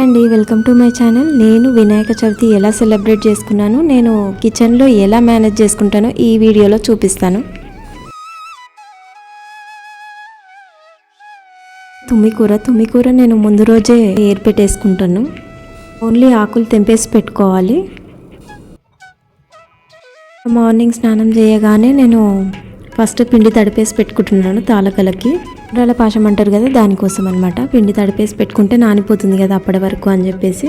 అండి welcome to my channel. నేను వినాయక చవితి ఎలా సెలబ్రేట్ చేసుకున్నాను నేను కిచెన్లో ఎలా మేనేజ్ చేసుకుంటానో ఈ వీడియోలో చూపిస్తాను. తుమ్మికూర తుమ్మికూర నేను ముందు రోజే ఏర్పెట్టేసుకుంటాను ఓన్లీ ఆకులు తెంపేసి పెట్టుకోవాలి. మార్నింగ్ స్నానం చేయగానే నేను ఫస్ట్ పిండి తడిపేసి పెట్టుకుంటున్నాను తాలకలకి ఉండ్రాల పాశం అంటారు కదా దానికోసం అనమాట పిండి తడిపేసి పెట్టుకుంటే నానిపోతుంది కదా అప్పటి వరకు అని చెప్పేసి.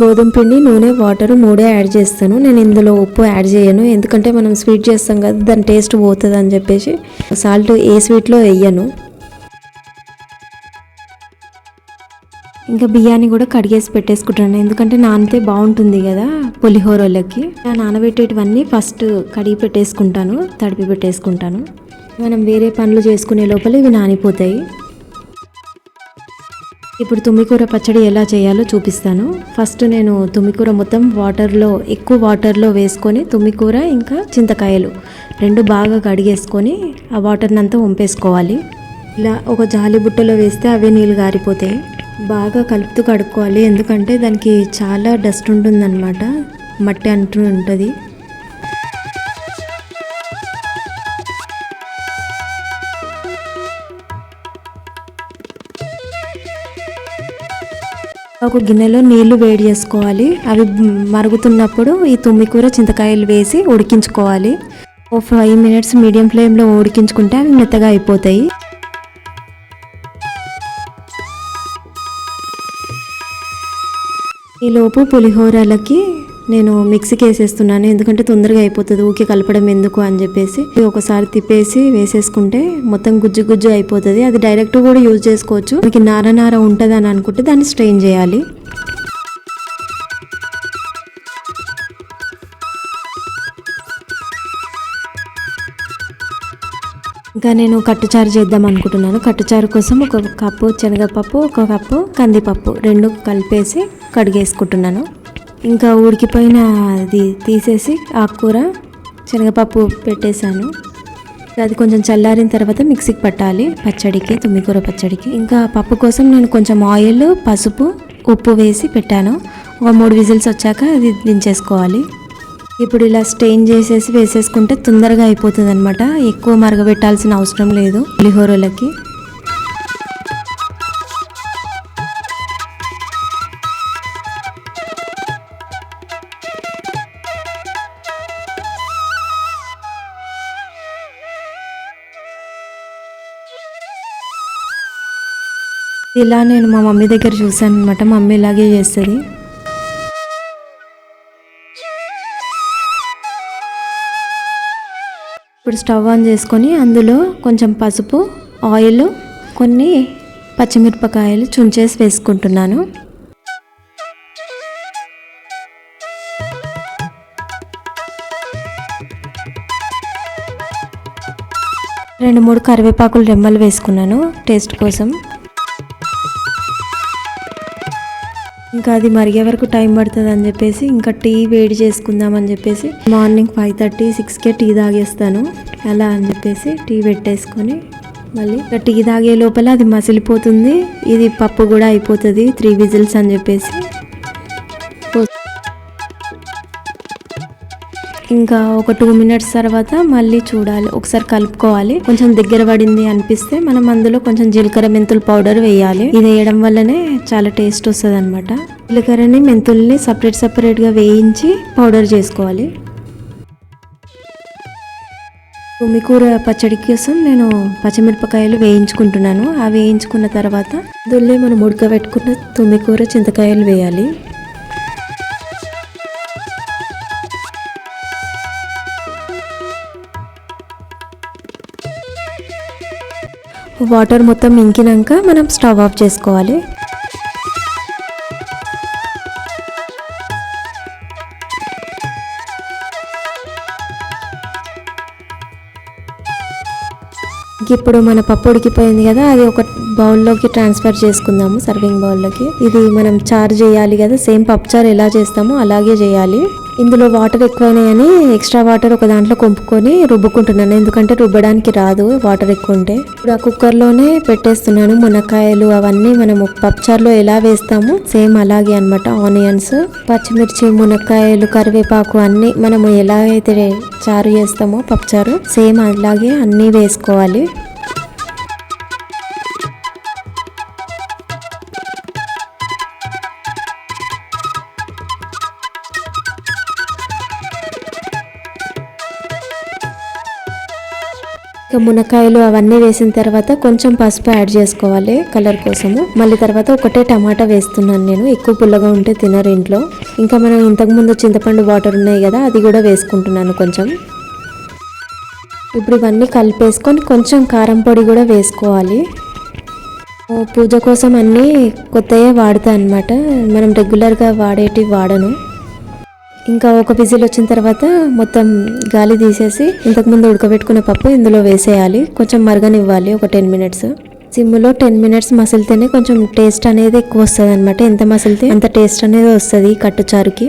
గోధుమ పిండి నూనె వాటర్ మూడే యాడ్ చేస్తాను. నేను ఇందులో ఉప్పు యాడ్ చేయను. ఎందుకంటే మనం స్వీట్ చేస్తాం కదా దాని టేస్ట్ పోతుంది అని చెప్పేసి. సాల్ట్ ఏ స్వీట్లో వేయను. ఇంకా బియ్యాన్ని కూడా కడిగేసి పెట్టేసుకుంటాను. ఎందుకంటే నానితే బాగుంటుంది కదా పులిహోరలకి. నానబెట్టేటివన్నీ ఫస్ట్ కడిగి పెట్టేసుకుంటాను తడిపి పెట్టేసుకుంటాను. మనం వేరే పనులు చేసుకునే లోపల ఇవి నానిపోతాయి. ఇప్పుడు తుమ్మికూర పచ్చడి ఎలా చేయాలో చూపిస్తాను. ఫస్ట్ నేను తుమ్మికూర మొత్తం వాటర్లో ఎక్కువ వాటర్లో వేసుకొని తుమ్మికూర ఇంకా చింతకాయలు రెండు బాగా కడిగేసుకొని ఆ వాటర్ని అంతా వంపేసుకోవాలి. ఇలా ఒక జాలి బుట్టలో వేస్తే అవే నీళ్ళు గారిపోతాయి. బాగా కలుపుతూ కడుక్కోవాలి ఎందుకంటే దానికి చాలా డస్ట్ ఉంటుందన్నమాట. మట్టి అంటూ ఉంటుంది. ఒక గిన్నెలో నీళ్ళు వేడి చేసుకోవాలి. అవి మరుగుతున్నప్పుడు ఈ తుమ్మికూర చింతకాయలు వేసి ఉడికించుకోవాలి. ఓ ఫైవ్ మినిట్స్ మీడియం ఫ్లేమ్లో ఉడికించుకుంటే అవి మెత్తగా అయిపోతాయి. ఈలోపు పులిహోరలకి నేను మిక్సీకి వేసేస్తున్నాను ఎందుకంటే తొందరగా అయిపోతుంది ఊకే కలపడం ఎందుకు అని చెప్పేసి ఒకసారి తిప్పేసి వేసేసుకుంటే మొత్తం గుజ్జు గుజ్జు అయిపోతుంది. అది డైరెక్ట్ కూడా యూజ్ చేసుకోవచ్చు. మనకి నార నార ఉంటుంది అని అనుకుంటే దాన్ని స్ట్రెయిన్ చేయాలి. ఇంకా నేను కట్టుచారు చేద్దాం అనుకుంటున్నాను. కట్టుచారు కోసం ఒక కప్పు శనగపప్పు ఒక కప్పు కందిపప్పు రెండు కలిపేసి కడిగేసుకుంటున్నాను. ఇంకా ఉడికిపోయిన అది తీసేసి ఆకుకూర శనగపప్పు పెట్టేశాను. అది కొంచెం చల్లారిన తర్వాత మిక్సీకి పట్టాలి పచ్చడికి తుమ్మికూర పచ్చడికి. ఇంకా పప్పు కోసం నేను కొంచెం ఆయిల్ పసుపు ఉప్పు వేసి పెట్టాను. ఒక మూడు విజిల్స్ వచ్చాక అది దించేసుకోవాలి. ఇప్పుడు ఇలా స్టెయిన్ చేసేసి వేసేసుకుంటే తొందరగా అయిపోతుంది అనమాట ఎక్కువ మరగబెట్టాల్సిన అవసరం లేదు పులిహోరలకి. ఇలా నేను మా మమ్మీ దగ్గర చూసాను అనమాట మమ్మీ ఇలాగే చేస్తుంది. ఇప్పుడు స్టవ్ ఆన్ చేసుకొని అందులో కొంచెం పసుపు ఆయిల్ కొన్ని పచ్చిమిరపకాయలు చుంచేసి వేసుకుంటున్నాను. రెండు మూడు కరివేపాకులు రెమ్మలు వేసుకున్నాను టేస్ట్ కోసం. ఇంకా అది మరిగే వరకు టైం పడుతుంది అని చెప్పేసి ఇంకా టీ వేడి చేసుకుందాం అని చెప్పేసి మార్నింగ్ ఫైవ్ థర్టీ సిక్స్కే టీ తాగేస్తాను. అలా అని చెప్పేసి టీ పెట్టేసుకొని మళ్ళీ ఇంకా టీ తాగే లోపల అది మసిలిపోతుంది. ఇది పప్పు కూడా అయిపోతుంది త్రీ విజిల్స్ అని చెప్పేసి. ఇంకా ఒక టూ మినిట్స్ తర్వాత మళ్ళీ చూడాలి. ఒకసారి కలుపుకోవాలి. కొంచెం దగ్గర పడింది అనిపిస్తే మనం అందులో కొంచెం జీలకర్ర మెంతుల పౌడర్ వేయాలి. ఇది వేయడం వల్లనే చాలా టేస్ట్ వస్తుంది అనమాట జీలకర్రని మెంతుల్ని సపరేట్ సపరేట్గా వేయించి పౌడర్ చేసుకోవాలి. తుమ్మికూర పచ్చడి కోసం నేను పచ్చిమిరపకాయలు వేయించుకుంటున్నాను. ఆ వేయించుకున్న తర్వాత దొల్లే మనం ఉడకబెట్టుకున్న తుమ్మికూర చింతకాయలు వేయాలి. వాటర్ మొత్తం ఇంకినాక మనం స్టవ్ ఆఫ్ చేసుకోవాలి. ఇప్పుడు మన పప్పు ఉడికిపోయింది కదా అది ఒక బౌల్లోకి ట్రాన్స్ఫర్ చేసుకుందాము సర్వింగ్ బౌల్లోకి. ఇది మనం చారు చేయాలి కదా సేమ్ పప్పు చారు ఎలా చేస్తామో అలాగే చేయాలి. ఇందులో వాటర్ ఎక్కువైనాయని ఎక్స్ట్రా వాటర్ ఒక దాంట్లో కొంపుకొని రుబ్బుకుంటున్నాను. ఎందుకంటే రుబ్బడానికి రాదు వాటర్ ఎక్కువ ఉంటే ఇప్పుడు ఆ కుక్కర్లోనే పెట్టేస్తున్నాను మునక్కాయలు అవన్నీ. మనము పప్పుచారులో ఎలా వేస్తామో సేమ్ అలాగే అన్నమాట. ఆనియన్స్ పచ్చిమిర్చి మునక్కాయలు కరివేపాకు అన్ని మనము ఎలా అయితే చారు చేస్తామో పప్పుచారు సేమ్ అలాగే అన్నీ వేసుకోవాలి. ఇక మునక్కాయలు అవన్నీ వేసిన తర్వాత కొంచెం పసుపు యాడ్ చేసుకోవాలి కలర్ కోసము. మళ్ళీ తర్వాత ఒకటే టమాటా వేస్తున్నాను నేను ఎక్కువ పుల్లగా ఉంటే తినరు ఇంట్లో. ఇంకా మనం ఇంతకుముందు చింతపండు వాటర్ ఉన్నాయి కదా అది కూడా వేసుకుంటున్నాను కొంచెం. ఇప్పుడు ఇవన్నీ కలిపేసుకొని కొంచెం కారం పొడి కూడా వేసుకోవాలి. పూజ కోసం అన్నీ కొత్తయే వాడతా అనమాట మనం రెగ్యులర్గా వాడేటివి వాడను. ఇంకా ఒక విజిల్ వచ్చిన తర్వాత మొత్తం గాలి తీసేసి ఇంతకుముందు ఉడకబెట్టుకున్న పప్పు ఇందులో వేసేయాలి. కొంచెం మరగనివ్వాలి ఒక టెన్ మినిట్స్. సిమ్లో టెన్ మినిట్స్ మసిలితేనే కొంచెం టేస్ట్ అనేది ఎక్కువ వస్తుంది అనమాట ఎంత మసిలితే అంత టేస్ట్ అనేది వస్తుంది కట్టుచారుకి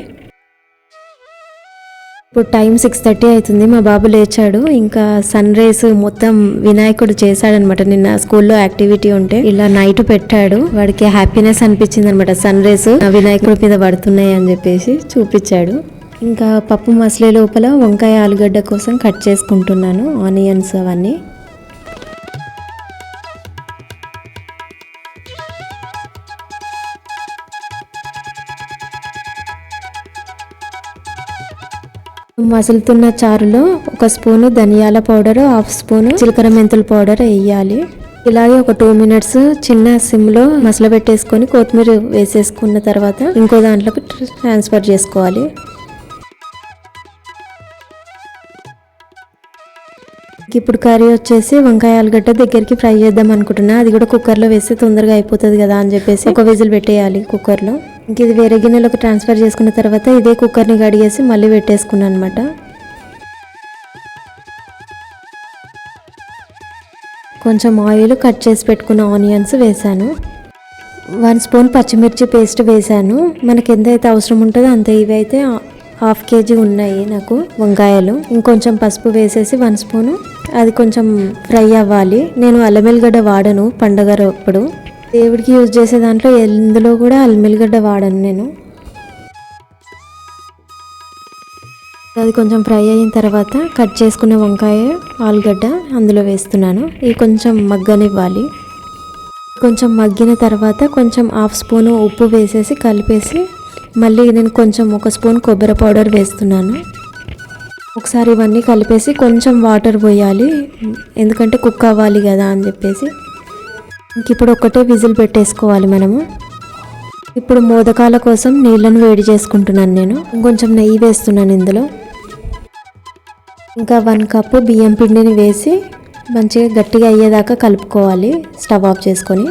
ఇప్పుడు టైం సిక్స్ థర్టీ అవుతుంది. మా బాబు లేచాడు. ఇంకా సన్ రైస్ మొత్తం వినాయకుడు చేశాడనమాట. నిన్న స్కూల్లో యాక్టివిటీ ఉంటే ఇలా నైట్ పెట్టాడు. వాడికి హ్యాపీనెస్ అనిపించింది అనమాట సన్ రైస్ వినాయకుడి మీద పడుతున్నాయి అని చెప్పేసి చూపించాడు. ఇంకా పప్పు మసలే లోపల వంకాయ ఆలుగడ్డ కోసం కట్ చేసుకుంటున్నాను. ఆనియన్స్ అవన్నీ. మసులుతున్న చారులో ఒక స్పూను ధనియాల పౌడర్ హాఫ్ స్పూను జీలకర్ర మెంతుల పౌడర్ వేయాలి. ఇలాగే ఒక టూ మినిట్స్ చిన్న సిమ్లో మసల పెట్టేసుకొని కొత్తిమీర వేసేసుకున్న తర్వాత ఇంకో దాంట్లోకి ట్రాన్స్ఫర్ చేసుకోవాలి. ఇప్పుడు కర్రీ వచ్చేసి వంకాయ ఆలుగడ్డ దగ్గరికి ఫ్రై చేద్దాం అనుకుంటున్నా. అది కూడా కుక్కర్లో వేస్తే తొందరగా అయిపోతుంది కదా అని చెప్పేసి ఒక విజిల్ పెట్టేయాలి కుక్కర్లో. ఇంక ఇది వేరే గిన్నెలోకి ట్రాన్స్ఫర్ చేసుకున్న తర్వాత ఇదే కుక్కర్ని కడిగేసి మళ్ళీ పెట్టేసుకున్నాను అనమాట కొంచెం ఆయిల్ కట్ చేసి పెట్టుకున్న ఆనియన్స్ వేసాను వన్ స్పూన్ పచ్చిమిర్చి పేస్ట్ వేసాను మనకి ఎంతైతే అవసరం ఉంటుందో అంత ఇవి అయితే హాఫ్ కేజీ ఉన్నాయి నాకు వంకాయలు. ఇంకొంచెం పసుపు వేసేసి వన్ స్పూను. అది కొంచెం ఫ్రై అవ్వాలి. నేను అల్లమెల్లిగడ్డ వాడను పండగ అప్పుడు. దేవుడికి యూజ్ చేసే దాంట్లో ఎందులో కూడా అల్మిల్గడ్డ వాడను నేను. అది కొంచెం ఫ్రై అయిన తర్వాత కట్ చేసుకున్న వంకాయ ఆలుగడ్డ అందులో వేస్తున్నాను. ఇది కొంచెం మగ్గనివ్వాలి. కొంచెం మగ్గిన తర్వాత కొంచెం హాఫ్ స్పూను ఉప్పు వేసేసి కలిపేసి మళ్ళీ నేను కొంచెం ఒక స్పూన్ కొబ్బరి పౌడర్ వేస్తున్నాను. ఒకసారి ఇవన్నీ కలిపేసి కొంచెం వాటర్ పోయాలి. ఎందుకంటే కుక్ అవ్వాలి కదా అని చెప్పేసి. ఇంక ఇప్పుడు ఒక్కటే విజిల్ పెట్టేసుకోవాలి మనము. ఇప్పుడు మోదకాల కోసం నీళ్ళను వేడి చేసుకుంటున్నాను నేను. కొంచెం నెయ్యి వేస్తున్నాను ఇందులో. ఇంకా వన్ కప్పు బియ్యం పిండిని వేసి మంచిగా గట్టిగా అయ్యేదాకా కలుపుకోవాలి స్టవ్ ఆఫ్ చేసుకొని.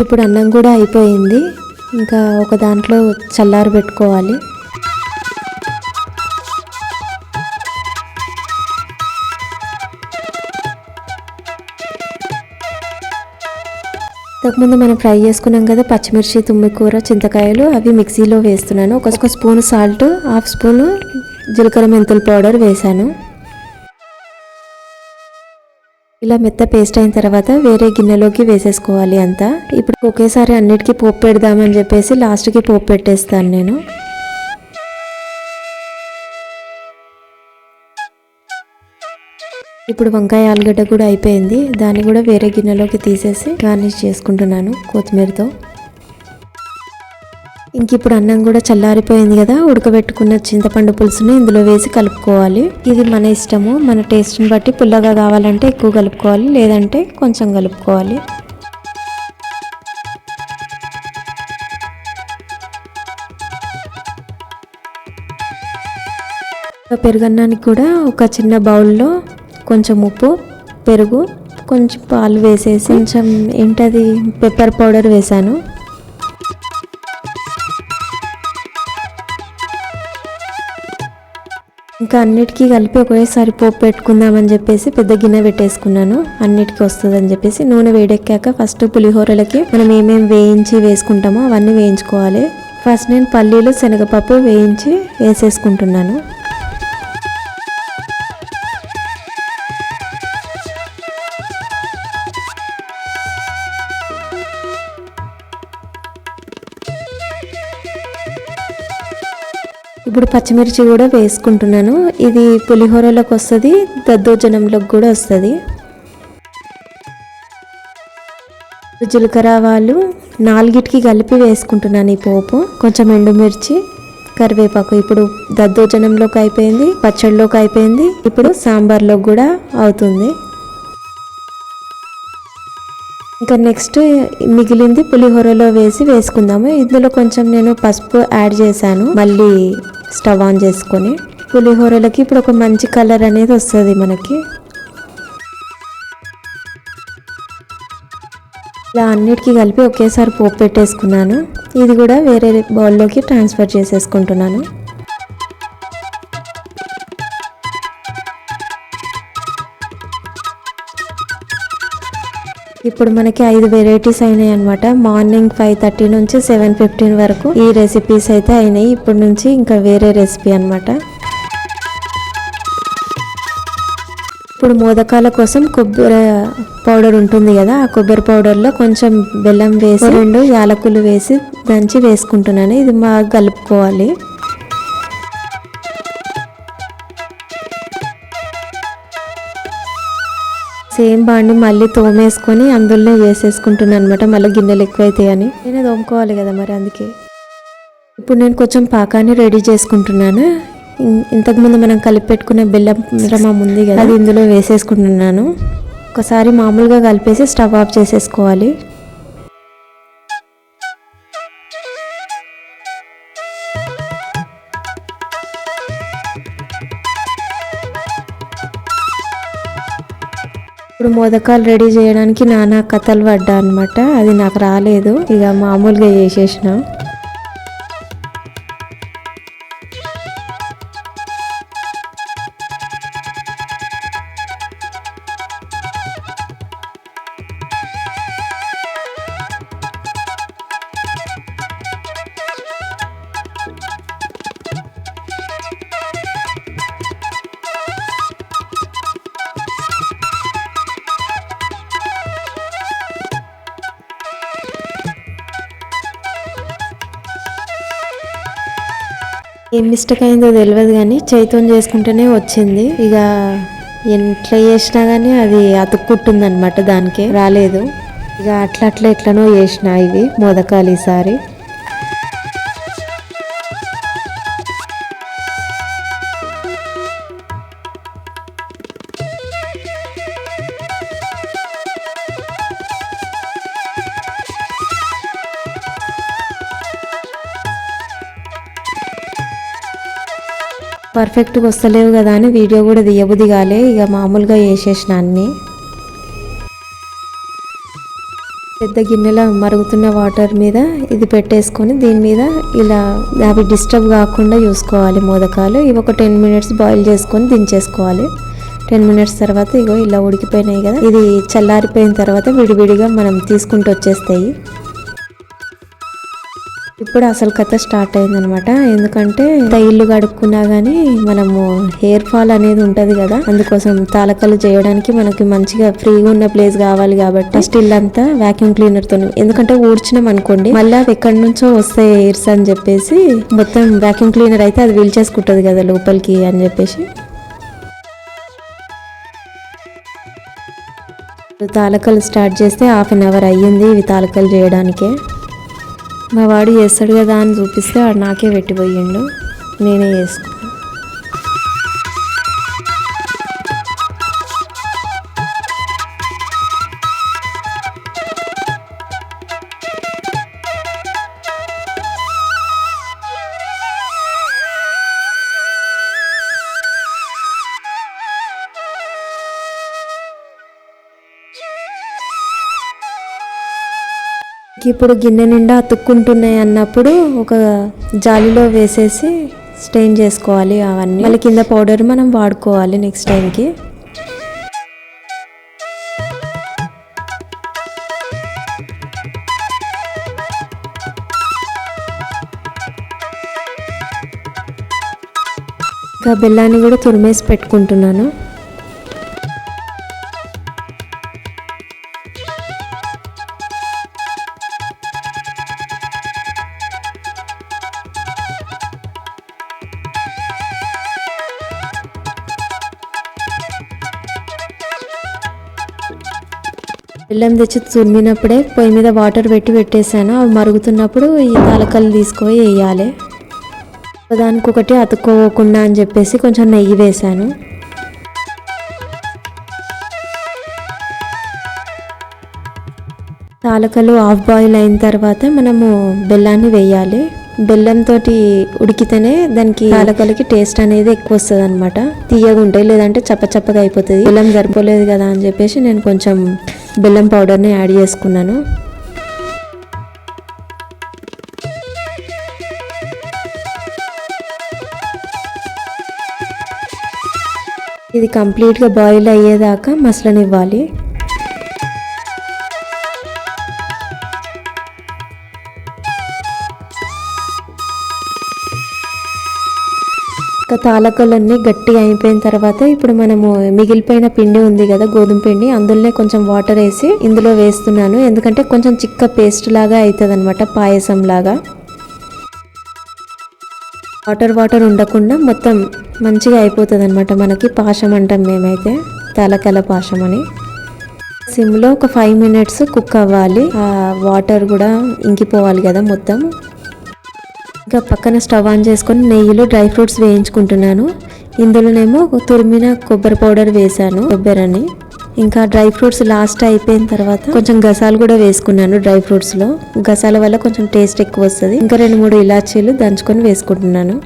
ఇప్పుడు అన్నం కూడా అయిపోయింది. ఇంకా ఒక దాంట్లో చల్లారి పెట్టుకోవాలి. ఇంతకుముందు మనం ఫ్రై చేసుకున్నాం కదా పచ్చిమిర్చి తుమ్మికూర చింతకాయలు అవి మిక్సీలో వేస్తున్నాను. ఒక స్పూన్ సాల్ట్ హాఫ్ స్పూన్ జీలకర్ర మెంతుల పౌడర్ వేసాను ఇలా మెత్త పేస్ట్ అయిన తర్వాత వేరే గిన్నెలోకి వేసేసుకోవాలి అంతా. ఇప్పుడు ఒకేసారి అన్నిటికీ పోపు పెడదామని చెప్పేసి లాస్ట్కి పోపు పెట్టేస్తాను నేను. ఇప్పుడు వంకాయ ఆలుగడ్డ కూడా అయిపోయింది. దాన్ని కూడా వేరే గిన్నెలోకి తీసేసి గార్నిష్ చేసుకుంటున్నాను కొత్తిమీరతో. ఇంక ఇప్పుడు అన్నం కూడా చల్లారిపోయింది కదా ఉడకబెట్టుకున్న చింతపండు పులుసుని ఇందులో వేసి కలుపుకోవాలి. ఇది మన ఇష్టము మన టేస్ట్ని బట్టి పుల్లగా కావాలంటే ఎక్కువ కలుపుకోవాలి లేదంటే కొంచెం కలుపుకోవాలి. పెరుగన్నానికి కూడా ఒక చిన్న బౌల్లో కొంచెం ఉప్పు పెరుగు కొంచెం పాలు వేసేసి కొంచెం ఏంటది పెప్పర్ పౌడర్ వేసాను. ఇంకా అన్నిటికీ కలిపి ఒకేసారి పోపు పెట్టుకుందామని చెప్పేసి పెద్ద గిన్నె పెట్టేసుకున్నాను. అన్నిటికీ వస్తుందని చెప్పేసి నూనె వేడెక్కాక ఫస్ట్ పులిహోరలకి మనం ఏమేమి వేయించి వేసుకుంటామో అవన్నీ వేయించుకోవాలి. ఫస్ట్ నేను పల్లీలు శనగపప్పు వేయించి వేసేసుకుంటున్నాను. ఇప్పుడు పచ్చిమిర్చి కూడా వేసుకుంటున్నాను. ఇది పులిహోరలోకి వస్తుంది దద్దోజనంలోకి కూడా వస్తుంది. జీలకర్ర ఆవాలు నాలుగిటికి కలిపి వేసుకుంటున్నాను ఈ పోపు. కొంచెం ఎండుమిర్చి కరివేపాకు. ఇప్పుడు దద్దోజనంలోకి అయిపోయింది పచ్చడిలోకి అయిపోయింది. ఇప్పుడు సాంబార్లోకి కూడా అవుతుంది. ఇంకా నెక్స్ట్ మిగిలింది పులిహోరలో వేసి వేసుకుందాము. ఇందులో కొంచెం నేను పసుపు యాడ్ చేశాను. మళ్ళీ స్టవ్ ఆన్ చేసుకొని. పులిహోరలకి ఇప్పుడు ఒక మంచి కలర్ అనేది వస్తుంది మనకి. ఇలా అన్నిటికీ కలిపి ఒకేసారి పోపు పెట్టేసుకున్నాను. ఇది కూడా వేరే బౌల్లోకి ట్రాన్స్ఫర్ చేసేసుకుంటున్నాను. ఇప్పుడు మనకి ఐదు వెరైటీస్ అయినాయి అనమాట మార్నింగ్ ఫైవ్ థర్టీ నుంచి సెవెన్ ఫిఫ్టీన్ వరకు ఈ రెసిపీస్ అయితే అయినాయి. ఇప్పటి నుంచి ఇంకా వేరే రెసిపీ అన్నమాట. ఇప్పుడు మోదకాల కోసం కొబ్బరి పౌడర్ ఉంటుంది కదా ఆ కొబ్బరి పౌడర్లో కొంచెం బెల్లం వేసి రెండు యాలకులు వేసి దంచి వేసుకుంటున్నాను. ఇది బాగా కలుపుకోవాలి సేమ్ బాండి మళ్ళీ తోమేసుకొని అందులోనే వేసేసుకుంటున్నాను అనమాట మళ్ళీ గిన్నెలు ఎక్కువైతాయి అని నేను తోముకోవాలి కదా మరి అందుకే. ఇప్పుడు నేను కొంచెం పాకాన్ని రెడీ చేసుకుంటున్నాను. ఇంతకుముందు మనం కలిపి పెట్టుకున్న బెల్లం మిశ్రమం ఉంది కదా అది ఇందులో వేసేసుకుంటున్నాను. ఒకసారి మామూలుగా కలిపేసి స్టవ్ ఆఫ్ చేసేసుకోవాలి. ఇప్పుడు మోదకాలు రెడీ చేయడానికి నానా కథలు పడ్డా అనమాట అది నాకు రాలేదు. ఇక మామూలుగా చేసేసిన. ఏం మిస్టేక్ అయిందో తెలియదు కానీ చైతన్యం చేసుకుంటేనే వచ్చింది. ఇక ఎట్లా చేసినా కానీ అది అతుక్కుంటుంది అనమాట దానికే రాలేదు. ఇక అట్లా అట్లా ఎట్లనో చేసిన ఇవి మోదకాలు ఈసారి. పర్ఫెక్ట్గా వస్తలేవు కదా అని వీడియో కూడా తీయబుద్ధి కాలే ఇక మామూలుగా వేసేసిన అన్ని. పెద్ద గిన్నెలో మరుగుతున్న వాటర్ మీద ఇది పెట్టేసుకొని దీని మీద ఇలా అవి డిస్టర్బ్ కాకుండా చూసుకోవాలి మోదకాలు. ఇవి ఒక టెన్ మినిట్స్ బాయిల్ చేసుకొని దించేసుకోవాలి. టెన్ మినిట్స్ తర్వాత ఇగో ఇలా ఉడికిపోయినాయి కదా. ఇది చల్లారిపోయిన తర్వాత విడివిడిగా మనం తీసుకుంటూ వచ్చేస్తాయి. ఇప్పుడు అసలు కథ స్టార్ట్ అయిందనమాట. ఎందుకంటే ఇంత ఇల్లు గడుక్కున్నా గానీ మనము హెయిర్ ఫాల్ అనేది ఉంటది కదా. అందుకోసం తాలకలు చేయడానికి మనకి మంచిగా ఫ్రీగా ఉన్న ప్లేస్ కావాలి కాబట్టి ఫస్ట్ ఇల్లంతా వాక్యూమ్ క్లీనర్తో ఎందుకంటే ఊడ్చినాం అనుకోండి మళ్ళీ అవి ఎక్కడి నుంచో వస్తాయి హెయిర్స్ అని చెప్పేసి మొత్తం వాక్యూమ్ క్లీనర్ అయితే అది వీల్ చేసుకుంటది కదా లోపలికి అని చెప్పేసి. తాలకలు స్టార్ట్ చేస్తే హాఫ్ అన్ అవర్ అయ్యింది ఇవి తాలకలు చేయడానికే. మా వాడు చేస్తాడు కదా అని చూపిస్తే వాడు నాకే పెట్టిపోయిండు. నేనే చేసుకున్నాను ఇప్పుడు గిన్నె నిండా అతుక్కుంటున్నాయి అన్నప్పుడు ఒక జాలిలో వేసేసి స్టెయిన్ చేసుకోవాలి అవన్నీ. మళ్ళీ కింద పౌడర్ మనం వాడుకోవాలి నెక్స్ట్ టైంకి. ఇంకా బెల్లాన్ని కూడా తురిమేసి పెట్టుకుంటున్నాను. బెల్లం తెచ్చి తురిమినప్పుడే పొయ్యి మీద వాటర్ పెట్టి పెట్టేశాను. అవి మరుగుతున్నప్పుడు ఈ తాలకల్లు తీసుకొని వేయాలి. దానికి ఒకటి అతుక్కోకుండా అని చెప్పేసి కొంచెం నెయ్యి వేశాను. తాలకలు హాఫ్ బాయిల్ అయిన తర్వాత మనము బెల్లాన్ని వేయాలి. బెల్లంతో ఉడికితేనే దానికి తాలకలకి టేస్ట్ అనేది ఎక్కువ వస్తుంది అనమాట తీయగా ఉంటాయి లేదంటే చప్ప చప్పగా అయిపోతుంది. బెల్లం సరిపోలేదు కదా అని చెప్పేసి నేను కొంచెం బెల్లం పౌడర్ని యాడ్ చేసుకున్నాను. ఇది కంప్లీట్గా బాయిల్ అయ్యేదాకా మసలనివ్వాలి. తాలకలన్నీ గట్టిగా అయిపోయిన తర్వాత ఇప్పుడు మనము మిగిలిపోయిన పిండి ఉంది కదా గోధుమ పిండి అందులోనే కొంచెం వాటర్ వేసి ఇందులో వేస్తున్నాను. ఎందుకంటే కొంచెం చిక్క పేస్ట్ లాగా అవుతుంది అనమాట పాయసం లాగా. వాటర్ వాటర్ ఉండకుండా మొత్తం మంచిగా అయిపోతుంది అనమాట మనకి పాశం అంటాం మేమైతే తలకల పాశం అని. సిమ్లో ఒక ఫైవ్ మినిట్స్ కుక్ అవ్వాలి. ఆ వాటర్ కూడా ఇంకిపోవాలి కదా మొత్తం. ఇంకా పక్కన స్టవ్ ఆన్ చేసుకొని నెయ్యిలో డ్రై ఫ్రూట్స్ వేయించుకుంటున్నాను. ఇందులోనేమో తురిమిన కొబ్బరి పౌడర్ వేసాను కొబ్బరిని. ఇంకా డ్రై ఫ్రూట్స్ లాస్ట్ అయిపోయిన తర్వాత కొంచెం గసాలు కూడా వేసుకున్నాను డ్రై ఫ్రూట్స్లో. గసాల వల్ల కొంచెం టేస్ట్ ఎక్కువ వస్తుంది. ఇంకా రెండు మూడు ఇలాచీలు దంచుకొని వేసుకుంటున్నాను.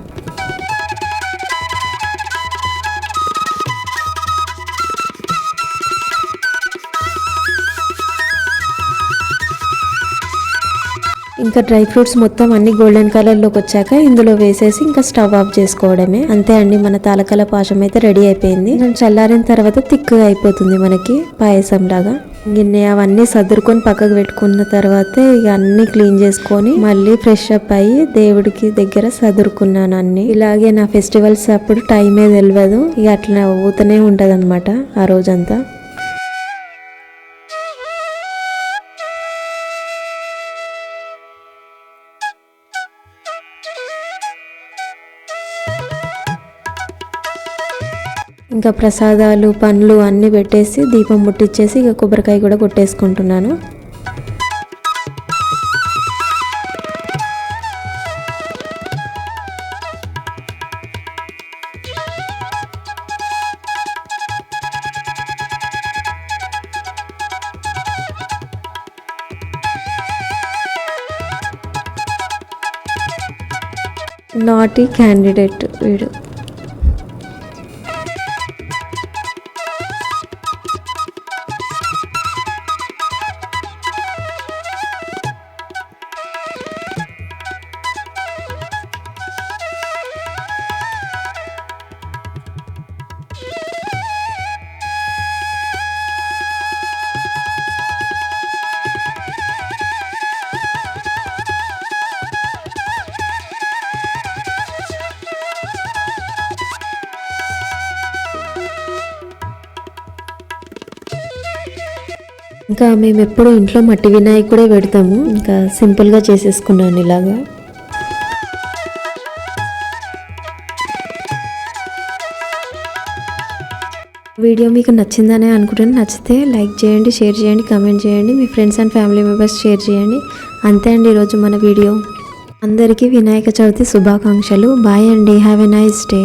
ఇంకా డ్రై ఫ్రూట్స్ మొత్తం అన్ని గోల్డెన్ కలర్లోకి వచ్చాక ఇందులో వేసేసి ఇంకా స్టవ్ ఆఫ్ చేసుకోవడమే. అంతే అండి మన తాలకల పాశం అయితే రెడీ అయిపోయింది. చల్లారిన తర్వాత తిక్కుగా అయిపోతుంది మనకి పాయసం లాగా. గిన్నె అవన్నీ సదురుకొని పక్కకు పెట్టుకున్న తర్వాత ఇక అన్ని క్లీన్ చేసుకొని మళ్ళీ ఫ్రెష్ అప్ అయ్యి దేవుడికి దగ్గర సదురుకున్నాను అన్ని. ఇలాగే నా ఫెస్టివల్స్ అప్పుడు టైమే తెలియదు ఇక అట్లా ఊతనే ఉంటదన్నమాట ఆ రోజంతా. ఇంకా ప్రసాదాలు పండ్లు అన్నీ పెట్టేసి దీపం ముట్టించేసి ఇక కొబ్బరికాయ కూడా కొట్టేసుకుంటున్నాను. నాటీ క్యాండిడేట్ వీడు. ఇంకా మేము ఎప్పుడూ ఇంట్లో మట్టి వినాయకుడే పెడతాము. ఇంకా సింపుల్గా చేసేసుకున్నాను ఇలాగా. వీడియో మీకు నచ్చిందనే అనుకుంటున్నాను. నచ్చితే లైక్ చేయండి షేర్ చేయండి కామెంట్ చేయండి. మీ friends and family members share చేయండి. అంతే అండి ఈరోజు మన వీడియో. అందరికీ వినాయక చవితి శుభాకాంక్షలు. బాయ్ అండి. Have a nice day.